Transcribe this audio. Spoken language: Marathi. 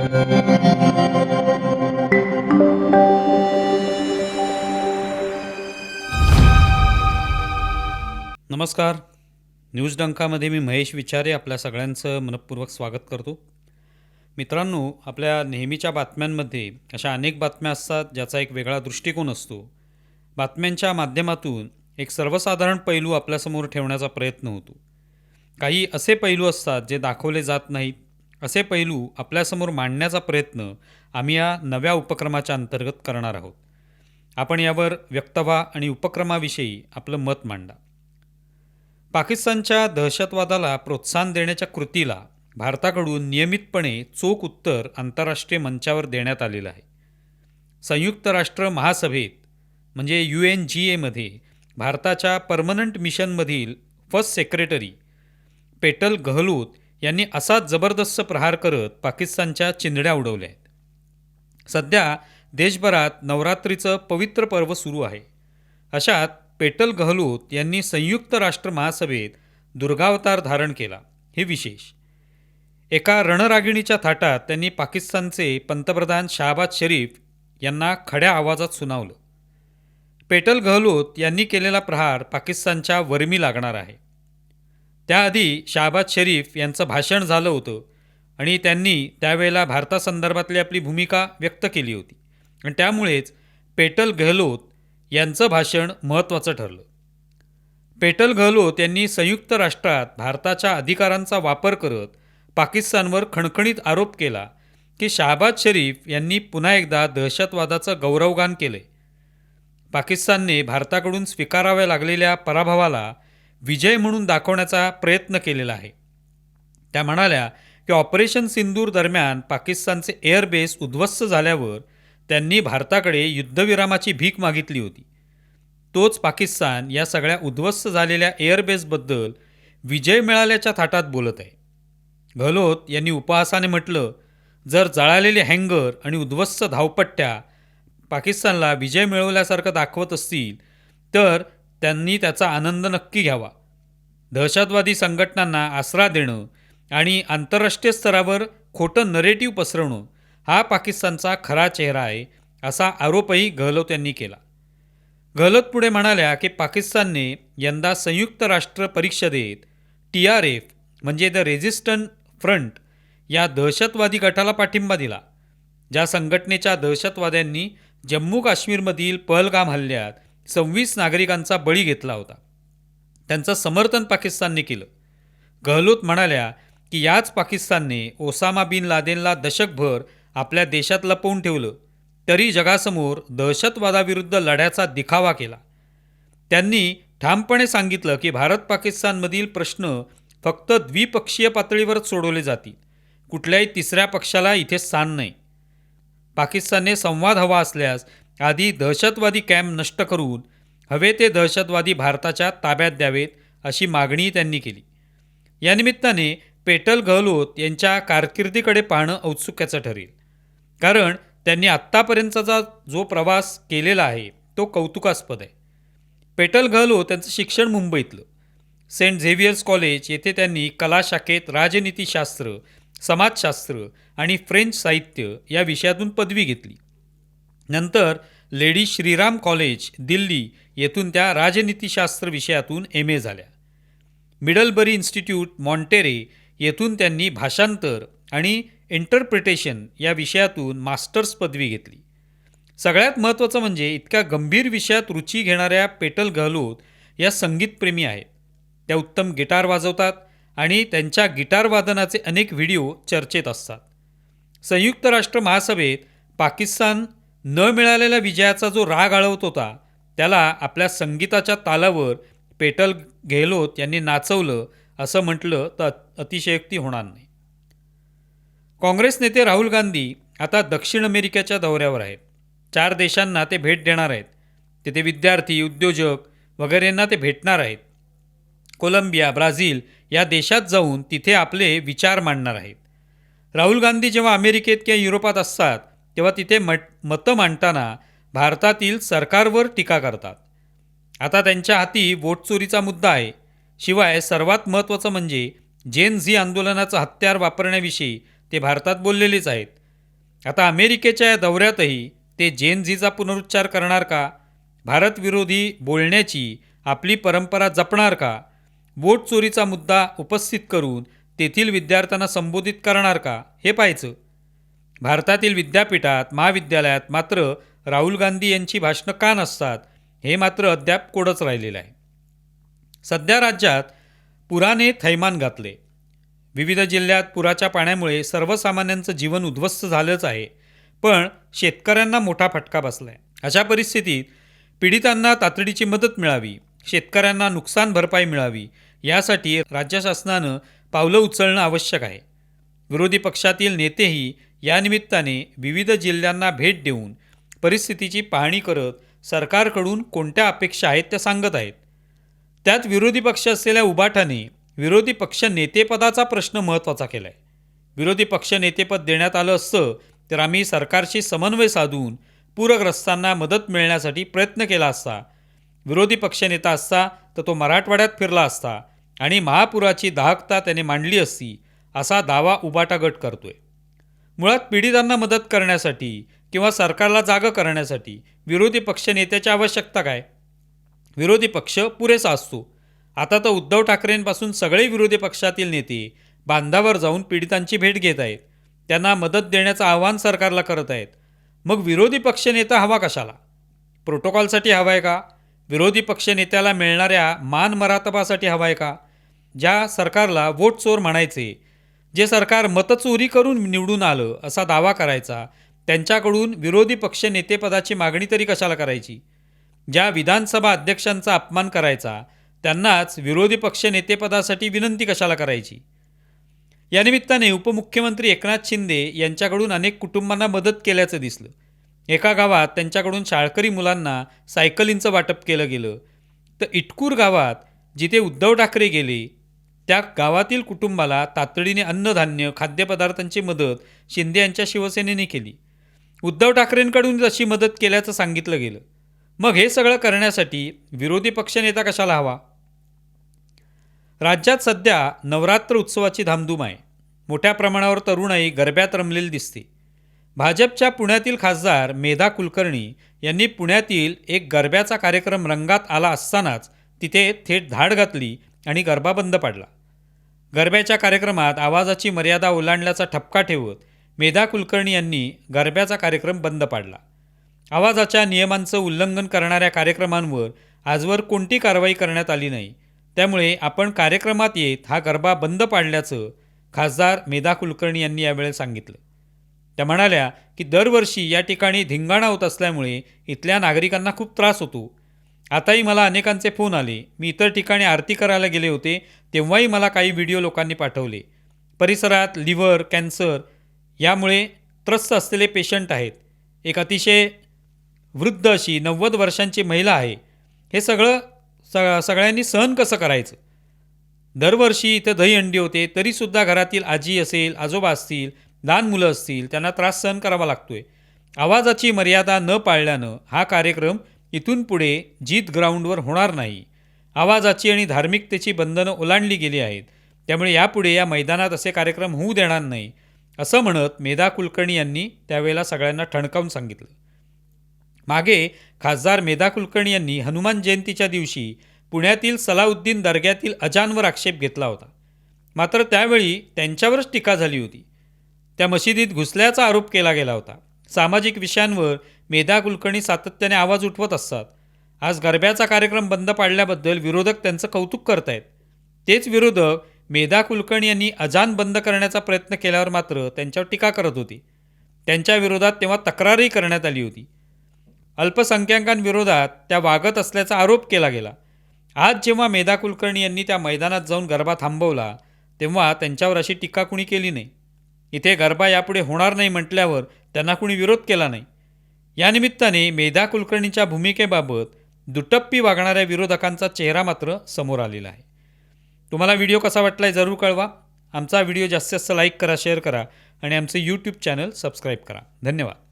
नमस्कार. न्यूज डंकामध्ये मी महेश विचारे आपल्या सगळ्यांचं मनपूर्वक स्वागत करतो. मित्रांनो आपल्या नेहमीच्या बातम्यांमध्ये अशा अनेक बातम्या असतात ज्याचा एक वेगळा दृष्टिकोन असतो. बातम्यांच्या माध्यमातून एक सर्वसाधारण पैलू आपल्यासमोर ठेवण्याचा प्रयत्न होतो. काही असे पैलू असतात जे दाखवले जात नाहीत. असे पैलू आपल्यासमोर मांडण्याचा प्रयत्न आम्ही या नव्या उपक्रमाच्या अंतर्गत करणार आहोत. आपण यावर व्यक्तवा आणि उपक्रमाविषयी आपलं मत मांडा. पाकिस्तानच्या दहशतवादाला प्रोत्साहन देण्याच्या कृतीला भारताकडून नियमितपणे चोख उत्तर आंतरराष्ट्रीय मंचावर देण्यात आलेलं आहे. संयुक्त राष्ट्र महासभेत म्हणजे यू एन जी एमध्ये भारताच्या परमनंट मिशनमधील फर्स्ट सेक्रेटरी पेटल गहलोत यांनी असाच जबरदस्त प्रहार करत पाकिस्तानच्या चिंधड्या उडवल्या. आहेत सध्या देशभरात नवरात्रीचं पवित्र पर्व सुरू आहे. अशात पेटल गहलोत यांनी संयुक्त राष्ट्र महासभेत दुर्गावतार धारण केला हे विशेष. एका रणरागिणीच्या थाटात त्यांनी पाकिस्तानचे पंतप्रधान शहाबाज शरीफ यांना खड्या आवाजात सुनावलं. पेटल गहलोत यांनी केलेला प्रहार पाकिस्तानच्या वर्मी लागणार आहे. त्याआधी शहाबाज शरीफ यांचं भाषण झालं होतं आणि त्यांनी त्यावेळेला भारतासंदर्भातली आपली भूमिका व्यक्त केली होती. आणि त्यामुळेच पेटल गहलोत यांचं भाषण महत्त्वाचं ठरलं. पेटल गहलोत यांनी संयुक्त राष्ट्रात भारताच्या अधिकारांचा वापर करत पाकिस्तानवर खणखणीत आरोप केला की शहाबाज शरीफ यांनी पुन्हा एकदा दहशतवादाचं गौरवगान केले पाकिस्तानने भारताकडून स्वीकाराव्या लागलेल्या पराभवाला विजय म्हणून दाखवण्याचा प्रयत्न केलेला आहे. त्या म्हणाल्या की ऑपरेशन सिंदूर दरम्यान पाकिस्तानचे एअरबेस उद्ध्वस्त झाल्यावर त्यांनी भारताकडे युद्धविरामाची भीक मागितली होती. तोच पाकिस्तान या सगळ्या उद्ध्वस्त झालेल्या एअरबेसबद्दल विजय मिळाल्याच्या थाटात बोलत आहे. गहलोत यांनी उपहासाने म्हटलं जर जळालेले हँगर आणि उद्ध्वस्त धावपट्ट्या पाकिस्तानला विजय मिळवल्यासारखं दाखवत असतील तर त्यांनी त्याचा आनंद नक्की घ्यावा. दहशतवादी संघटनांना आसरा देणं आणि आंतरराष्ट्रीय स्तरावर खोटं नरेटिव्ह पसरवणं हा पाकिस्तानचा खरा चेहरा आहे असा आरोपही गहलोत यांनी केला. गहलोत पुढे म्हणाल्या की पाकिस्तानने यंदा संयुक्त राष्ट्र परिषदेत टी आर एफ म्हणजे द रेझिस्टंट फ्रंट या दहशतवादी गटाला पाठिंबा दिला. ज्या संघटनेच्या दहशतवाद्यांनी जम्मू काश्मीरमधील पहलगाम हल्ल्यात सव्वीस नागरिकांचा बळी घेतला होता. त्यांचं समर्थन पाकिस्तानने केलं. गहलोत म्हणाल्या की याच पाकिस्तानने ओसामा बिन लादेनला दशकभर आपल्या देशात लपवून ठेवलं. तरी जगासमोर दहशतवादाविरुद्ध लढ्याचा दिखावा केला. त्यांनी ठामपणे सांगितलं की भारत पाकिस्तानमधील प्रश्न फक्त द्विपक्षीय पातळीवरच सोडवले जातील. कुठल्याही तिसऱ्या पक्षाला इथे स्थान नाही. पाकिस्तानने संवाद हवा असल्यास आधी दहशतवादी कॅम्प नष्ट करून हवे ते दहशतवादी भारताच्या ताब्यात द्यावेत अशी मागणीही त्यांनी केली. या निमित्ताने पेटल गहलोत यांच्या कारकिर्दीकडे पाहणं औत्सुक्याचं ठरेल. कारण त्यांनी आत्तापर्यंतचा जो प्रवास केलेला आहे तो कौतुकास्पद आहे. पेटल गहलोत त्यांचं शिक्षण मुंबईतलं. सेंट झेवियर्स कॉलेज येथे त्यांनी कला शाखेत राजनीतीशास्त्र समाजशास्त्र आणि फ्रेंच साहित्य या विषयातून पदवी घेतली. नंतर लेडी श्रीराम कॉलेज दिल्ली येथून त्या राजनीतीशास्त्र विषयातून एम ए झाल्या. मिडलबरी इन्स्टिट्यूट मॉन्टेरे येथून त्यांनी भाषांतर आणि इंटरप्रिटेशन या विषयातून मास्टर्स पदवी घेतली. सगळ्यात महत्त्वाचं म्हणजे इतक्या गंभीर विषयात रुची घेणाऱ्या पेटल गहलोत या संगीतप्रेमी आहेत. त्या उत्तम गिटार वाजवतात आणि त्यांच्या गिटार वादनाचे अनेक व्हिडिओ चर्चेत असतात. संयुक्त राष्ट्र महासभेत पाकिस्तान न मिळालेल्या विजयाचा जो राग आळवत होता त्याला आपल्या संगीताच्या तालावर पेटल गेहलोत यांनी नाचवलं असं म्हटलं तर अतिशयोक्ती होणार नाही. काँग्रेस नेते राहुल गांधी आता दक्षिण अमेरिकेच्या दौऱ्यावर आहेत. चार देशांना ते भेट देणार आहेत. तिथे विद्यार्थी उद्योजक वगैरेंना ते भेटणार आहेत. कोलंबिया ब्राझील या देशात जाऊन तिथे आपले विचार मांडणार आहेत. राहुल गांधी जेव्हा अमेरिकेत किंवा युरोपात असतात तेव्हा तिथे मट मतं मांडताना भारतातील सरकारवर टीका करतात. आता त्यांच्या हाती वोट चोरीचा मुद्दा आहे. शिवाय सर्वात महत्त्वाचं म्हणजे जेन झी आंदोलनाचं हत्यार वापरण्याविषयी ते भारतात बोललेलेच आहेत. आता अमेरिकेच्या या दौऱ्यातही ते जेन झीचा पुनरुच्चार करणार का? भारतविरोधी बोलण्याची आपली परंपरा जपणार का? वोट चोरीचा मुद्दा उपस्थित करून तेथील विद्यार्थ्यांना संबोधित करणार का? हे पाहायचं. भारतातील विद्यापीठात महाविद्यालयात मात्र राहुल गांधी यांची भाषणं का नसतात हे मात्र अद्याप कोडच राहिलेलं आहे. सध्या राज्यात पुराने थैमान घातले. विविध जिल्ह्यात पुराच्या पाण्यामुळे सर्वसामान्यांचं जीवन उद्ध्वस्त झालंच आहे पण शेतकऱ्यांना मोठा फटका बसला आहे अशा परिस्थितीत पीडितांना तातडीची मदत मिळावी शेतकऱ्यांना नुकसान भरपाई मिळावी यासाठी राज्य शासनानं पावलं उचलणं आवश्यक आहे. विरोधी पक्षातील नेतेही या निमित्ताने विविध जिल्ह्यांना भेट देऊन परिस्थितीची पाहणी करत सरकारकडून कोणत्या अपेक्षा आहेत त्या सांगत आहेत. त्यात विरोधी पक्ष असलेल्या उबाठाने विरोधी पक्ष नेतेपदाचा प्रश्न महत्त्वाचा केला आहे विरोधी पक्ष नेतेपद देण्यात आलं असतं तर आम्ही सरकारशी समन्वय साधून पूरग्रस्तांना मदत मिळण्यासाठी प्रयत्न केला असता विरोधी पक्षनेता असता तर तो मराठवाड्यात फिरला असता आणि महापुराची दाहकता त्याने मांडली असती असा दावा उबाटा गट करतोय. मुळात पीडितांना मदत करण्यासाठी किंवा सरकारला जागं करण्यासाठी विरोधी पक्ष नेत्याची आवश्यकता काय? विरोधी पक्ष पुरेसा असतो. आता तर उद्धव ठाकरेंपासून सगळे विरोधी पक्षातील नेते बांधावर जाऊन पीडितांची भेट घेत आहेत. त्यांना मदत देण्याचं आवाहन सरकारला करत आहेत. मग विरोधी पक्षनेता हवा कशाला? प्रोटोकॉलसाठी हवा आहे का? विरोधी पक्षनेत्याला मिळणाऱ्या मान मरातबासाठी हवा आहे का? ज्या सरकारला वोट चोर म्हणायचे जे सरकार मतचोरी करून निवडून आलं असा दावा करायचा त्यांच्याकडून विरोधी पक्ष नेतेपदाची मागणी तरी कशाला करायची? ज्या विधानसभा अध्यक्षांचा अपमान करायचा त्यांनाच विरोधी पक्ष नेतेपदासाठी विनंती कशाला करायची? या निमित्ताने उपमुख्यमंत्री एकनाथ शिंदे यांच्याकडून अनेक कुटुंबांना मदत केल्याचं दिसलं. एका गावात त्यांच्याकडून शाळकरी मुलांना सायकलींचं वाटप केलं गेलं. तर इटकूर गावात जिथे उद्धव ठाकरे गेले त्या गावातील कुटुंबाला तातडीने अन्नधान्य खाद्यपदार्थांची मदत शिंदे यांच्या शिवसेनेने केली. उद्धव ठाकरेंकडून जशी मदत केल्याचं सांगितलं गेलं. मग हे सगळं करण्यासाठी विरोधी पक्षनेता कशाला हवा? राज्यात सध्या नवरात्र उत्सवाची धामधूम आहे. मोठ्या प्रमाणावर तरुणाई गरब्यात रमलेली दिसते. भाजपच्या पुण्यातील खासदार मेधा कुलकर्णी यांनी पुण्यातील एक गरब्याचा कार्यक्रम रंगात आला असतानाच तिथे थेट धाड घातली आणि गरबा बंद पाडला. गरब्याच्या कार्यक्रमात आवाजाची मर्यादा ओलांडल्याचा ठपका ठेवत मेधा कुलकर्णी यांनी गरब्याचा कार्यक्रम बंद पाडला. आवाजाच्या नियमांचं उल्लंघन करणाऱ्या कार्यक्रमांवर आजवर कोणती कारवाई करण्यात आली नाही. त्यामुळे आपण कार्यक्रमात येत हा गरबा बंद पाडल्याचं खासदार मेधा कुलकर्णी यांनी यावेळी सांगितलं. त्या म्हणाल्या की दरवर्षी या ठिकाणी धिंगाणा होत असल्यामुळे इथल्या नागरिकांना खूप त्रास होतो. आताही मला अनेकांचे फोन आले. मी इतर ठिकाणी आरती करायला गेले होते तेव्हाही मला काही व्हिडिओ लोकांनी पाठवले. परिसरात लिव्हर कॅन्सर यामुळे त्रस्त असलेले पेशंट आहेत. एक अतिशय वृद्ध अशी नव्वद वर्षांची महिला आहे. हे सगळं स सगळ्यांनी सहन कसं करायचं? दरवर्षी इथं दहीहंडी होते तरीसुद्धा घरातील आजी असेल आजोबा असतील लहान मुलं असतील त्यांना त्रास सहन करावा लागतोय. आवाजाची मर्यादा न पाळल्यानं हा कार्यक्रम इथून पुढे जीत ग्राउंडवर होणार नाही. आवाजाची आणि धार्मिकतेची बंधनं ओलांडली गेली आहेत. त्यामुळे यापुढे या मैदानात असे कार्यक्रम होऊ देणार नाही असं म्हणत मेधा कुलकर्णी यांनी त्यावेळेला सगळ्यांना ठणकावून सांगितलं. मागे खासदार मेधा कुलकर्णी यांनी हनुमान जयंतीच्या दिवशी पुण्यातील सलाउद्दीन दर्ग्यातील अजानवर आक्षेप घेतला होता. मात्र त्यावेळी त्यांच्यावरच टीका झाली होती. त्या मशिदीत घुसल्याचा आरोप केला गेला होता. सामाजिक विषयांवर मेधा कुलकर्णी सातत्याने आवाज उठवत असतात. आज गरब्याचा कार्यक्रम बंद पाडल्याबद्दल विरोधक त्यांचं कौतुक करत आहेत तेच विरोधक मेधा कुलकर्णी यांनी अजान बंद करण्याचा प्रयत्न केल्यावर मात्र त्यांच्यावर टीका करत होती. त्यांच्या विरोधात तेव्हा तक्रारही करण्यात आली होती. अल्पसंख्याकांविरोधात त्या वागत असल्याचा आरोप केला गेला. आज जेव्हा मेधा कुलकर्णी यांनी त्या मैदानात जाऊन गरबा थांबवला तेव्हा त्यांच्यावर अशी टीका कुणी केली नाही. इथे गरबा यापुढे होणार नाही म्हटल्यावर त्यांना कुणी विरोध केला नाही. यानिमित्ताने मेधा कुलकर्णीच्या भूमिकेबाबत दुटप्पी वागणाऱ्या विरोधकांचा चेहरा मात्र समोर आलेला आहे. तुम्हाला व्हिडिओ कसा वाटला आहे जरूर कळवा. आमचा व्हिडिओ जास्तीत जास्त लाईक करा शेअर करा आणि आमचे यूट्यूब चॅनल सबस्क्राईब करा. धन्यवाद.